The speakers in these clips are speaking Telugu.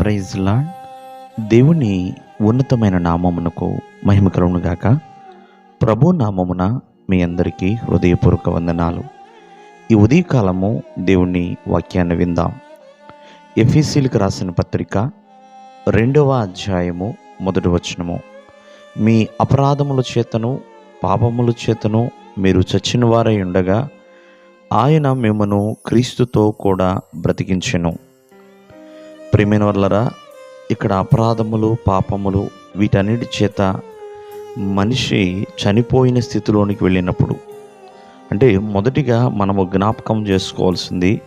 ప్రైజ్ లాడ్ దేవుని ఉన్నతమైన నామమునకు మహిమ కలుగునుగాక ప్రభు నామమున మీ అందరికీ హృదయపూర్వక వందనాలు. ఈ ఉదయకాలము దేవుని వాక్యాన్ని విందాం. ఎఫీసీలకు రాసిన పత్రిక రెండవ అధ్యాయము మొదటి వచనము. మీ అపరాధముల చేతను పాపముల చేతను మీరు చచ్చిన వారై ఉండగా ఆయన మిమ్మను క్రీస్తుతో కూడా బ్రతికించెను. ప్రేమైన వల్లరా ఇక్కడ అపరాధములు పాపములు వీటన్నిటి చేత మనిషి చనిపోయిన స్థితిలోనికి వెళ్ళినప్పుడు అంటే మొదటిగా మనము జ్ఞాపకం చేసుకోవాల్సింది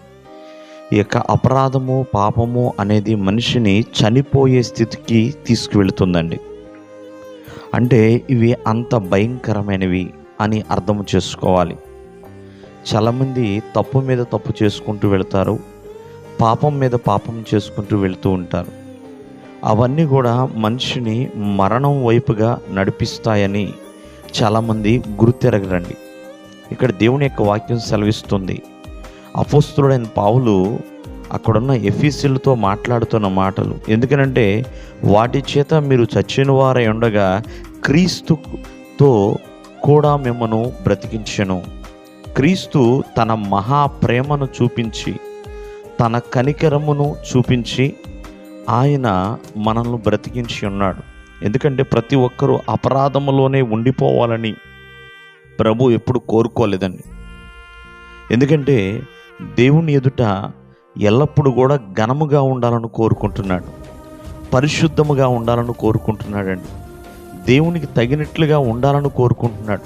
ఈ యొక్క అపరాధము పాపము అనేది మనిషిని చనిపోయే స్థితికి తీసుకువెళుతుందండి. అంటే ఇవి అంత భయంకరమైనవి అని అర్థం చేసుకోవాలి. చాలామంది తప్పు మీద తప్పు చేసుకుంటూ వెళ్తారు. పాపం మీద పాపం చేసుకుంటూ వెళ్తూ ఉంటారు. అవన్నీ కూడా మనిషిని మరణం వైపుగా నడిపిస్తాయని చాలామంది గుర్తెరగరండి. ఇక్కడ దేవుని యొక్క వాక్యం సెలవిస్తుంది. అపోస్తుడైన పావులు అక్కడున్న ఎఫీసీలతో మాట్లాడుతున్న మాటలు. ఎందుకనంటే వాటి చేత మీరు చచ్చిన వారై ఉండగా క్రీస్తుతో కూడా మిమ్మను బ్రతికించను. క్రీస్తు తన మహా ప్రేమను చూపించి తన కనికరమును చూపించి ఆయన మనల్ని బ్రతికించి ఉన్నాడు. ఎందుకంటే ప్రతి ఒక్కరూ అపరాధములోనే ఉండిపోవాలని ప్రభు ఎప్పుడు కోరుకోలేదండి. ఎందుకంటే దేవుని ఎదుట ఎల్లప్పుడూ కూడా ఘనముగా ఉండాలని కోరుకుంటున్నాడు. పరిశుద్ధముగా ఉండాలని కోరుకుంటున్నాడండి. దేవునికి తగినట్లుగా ఉండాలని కోరుకుంటున్నాడు.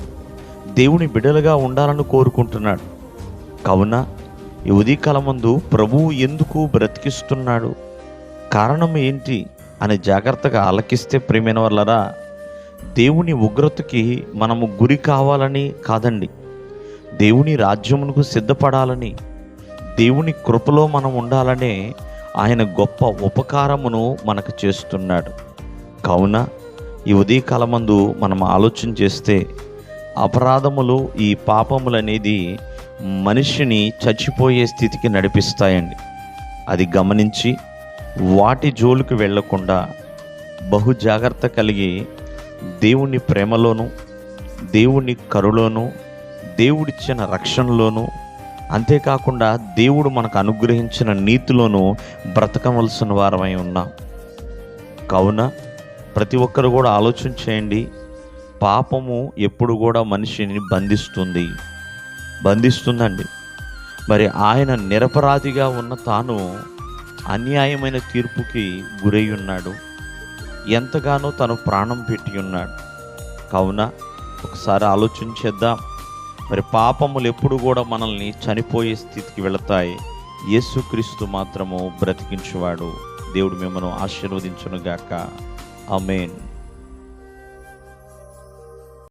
దేవుని బిడలుగా ఉండాలని కోరుకుంటున్నాడు. కావున ఈ ఉదయకాలమందు ప్రభువు ఎందుకు బ్రతికిస్తున్నాడు? కారణం ఏంటి? అని జాగ్రత్తగా ఆలకిస్తే ప్రేమైన వల్లరా దేవుని ఉగ్రతకి మనము గురి కావాలని కాదండి. దేవుని రాజ్యమునకు సిద్ధపడాలని దేవుని కృపలో మనం ఉండాలనే ఆయన గొప్ప ఉపకారమును మనకు చేస్తున్నాడు. కావున ఈ ఉదయకాలమందు మనం ఆలోచన చేస్తే అపరాధములు ఈ పాపములు అనేది మనిషిని చచ్చిపోయే స్థితికి నడిపిస్తాయండి. అది గమనించి వాటి జోలికి వెళ్ళకుండా బహు జాగ్రత్త కలిగి దేవుని ప్రేమలోను దేవుని కరులోను దేవుడిచ్చిన రక్షణలోను అంతేకాకుండా దేవుడు మనకు అనుగ్రహించిన నీతిలోనూ బ్రతకవలసిన వారమై ఉన్నాం. కావున ప్రతి ఒక్కరు కూడా ఆలోచన చేయండి. పాపము ఎప్పుడు కూడా మనిషిని బంధిస్తుంది. బంధిస్తుందండి. మరి ఆయన నిరపరాధిగా ఉన్న తాను అన్యాయమైన తీర్పుకి గురై ఉన్నాడు ఎంతగానో తను ప్రాణం పెట్టి ఉన్నాడు కావున ఒకసారి ఆలోచించేద్దాం మరి పాపములు ఎప్పుడు కూడా మనల్ని చనిపోయే స్థితికి వెళతాయి. యేసుక్రీస్తు మాత్రము బ్రతికించువాడు. దేవుడు మిమ్మల్ని ఆశీర్వదించునుగాక. అమేన్